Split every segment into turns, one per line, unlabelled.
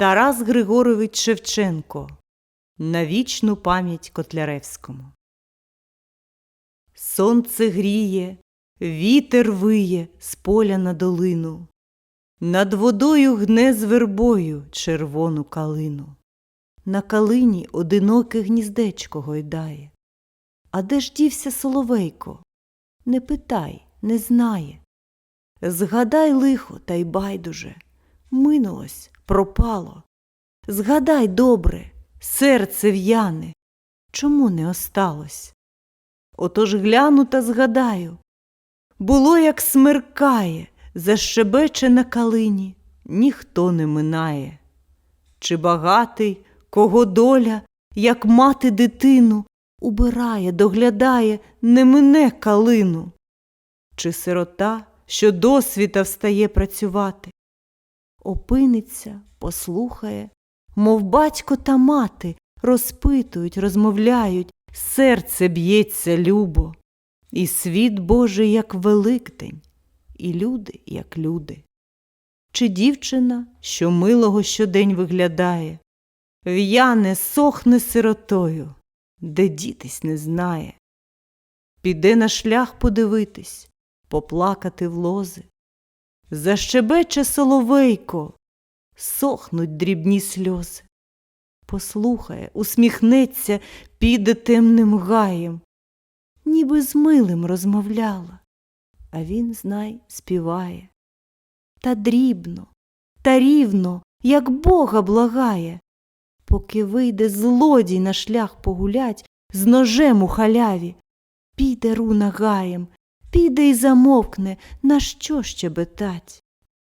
Тарас Григорович Шевченко На вічну пам'ять Котляревському. Сонце гріє, вітер виє з поля на долину. Над водою гне з вербою червону калину. На калині одиноке гніздечко гойдає. А де ж дівся соловейко? Не питай, не знає. Згадай лихо, та й байдуже. Минулось, пропало. Згадай добре, серце в'яне. Чому не осталось? Отож гляну та згадаю. Було, як смеркає, защебече на калині, ніхто не минає. Чи багатий, кого доля, як мати дитину, убирає, доглядає, не мине калину? Чи сирота, що досвіта встає працювати? Опиниться, послухає, мов батько та мати розпитують, розмовляють, серце б'ється любо, і світ Божий, як Великдень, і люди, як люди. Чи дівчина, що милого щодень виглядає, в'яне, сохне сиротою, де дітись не знає. Піде на шлях подивитись, поплакати в лози. Защебече соловейко, сохнуть дрібні сльози. Послухає, усміхнеться, піде темним гаєм, ніби з милим розмовляла, а він, знай, співає. Та дрібно, та рівно, як Бога благає, поки вийде злодій на шлях погулять з ножем у халяві, піде руна гаєм, піде й замовкне, на що щебетать.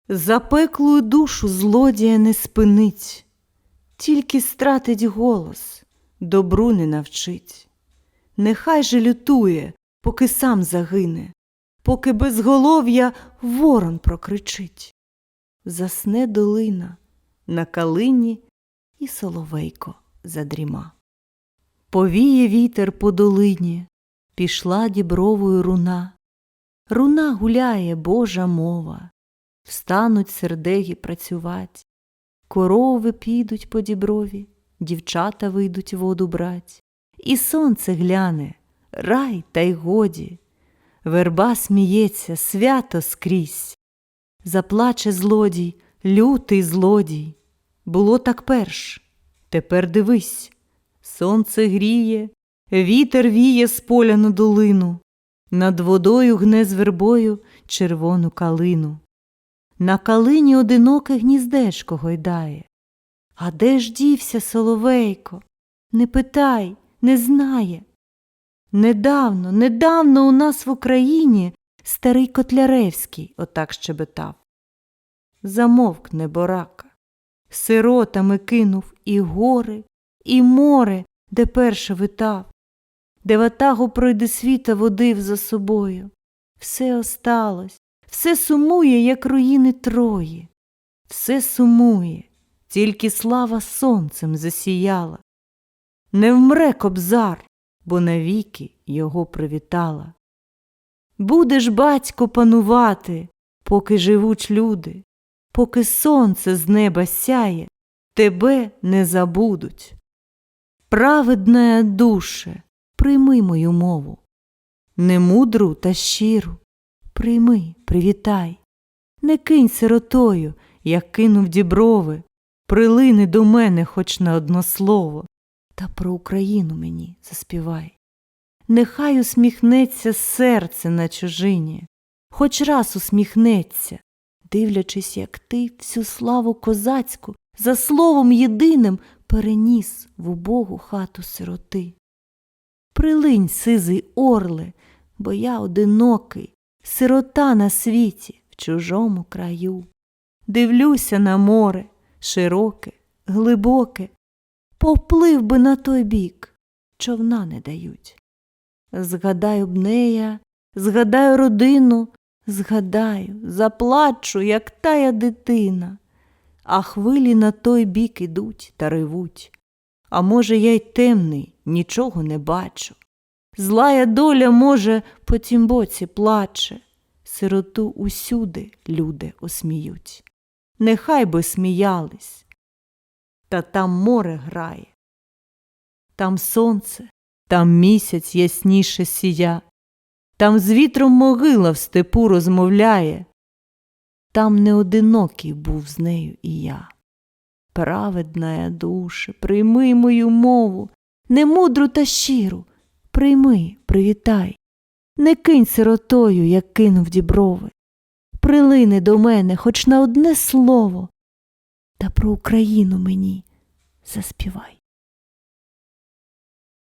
Запеклую душу злодія не спинить, тільки стратить голос, добру не навчить. Нехай же лютує, поки сам загине, поки безголов'я ворон прокричить. Засне долина на калині і соловейко задріма. Повіє вітер по долині, пішла дібровою руна. Руна гуляє Божа мова, встануть сердеги працювать, корови підуть по діброві, дівчата вийдуть воду брать, і сонце гляне, рай та й годі, верба сміється, свято скрізь. Заплаче злодій, лютий злодій. Було так перш, тепер дивись, сонце гріє, вітер віє з поля на долину, над водою гне з вербою червону калину. На калині одиноке гніздечко гойдає. А де ж дівся соловейко? Не питай, не знає. Недавно, недавно у нас в Україні старий Котляревський отак щебетав. Замовк неборака, сиротами кинув і гори, і море, де перше витав, де ватагу пройде світа водив за собою. Все осталось, все сумує, як руїни Трої, все сумує, тільки слава сонцем засіяла. Не вмре кобзар, бо навіки його привітала. Будеш, батько, панувати, поки живуть люди, поки сонце з неба сяє, тебе не забудуть. Праведная душе, прийми мою мову, не мудру та щиру, прийми, привітай, не кинь сиротою, як кинув діброви, прилини до мене хоч на одно слово, та про Україну мені заспівай. Нехай усміхнеться серце на чужині, хоч раз усміхнеться, дивлячись, як ти всю славу козацьку за словом єдиним переніс в убогу хату сироти. Прилинь, сизий орле, бо я одинокий, сирота на світі в чужому краю. Дивлюся на море широке, глибоке, поплив би на той бік, човна не дають. Згадаю нея, згадаю родину, згадаю, заплачу, як тая дитина, а хвилі на той бік ідуть та ревуть. А може, я й темний, нічого не бачу. Злая доля, може, по тім боці плаче, сироту усюди люди осміють. Нехай би сміялись, та там море грає. Там сонце, там місяць ясніше сія, там з вітром могила в степу розмовляє, там не одинокий був з нею і я. Праведна душе, прийми мою мову, не мудру та щиру, прийми, привітай, не кинь сиротою, як кинув діброви. Прилини до мене хоч на одне слово, та про Україну мені заспівай.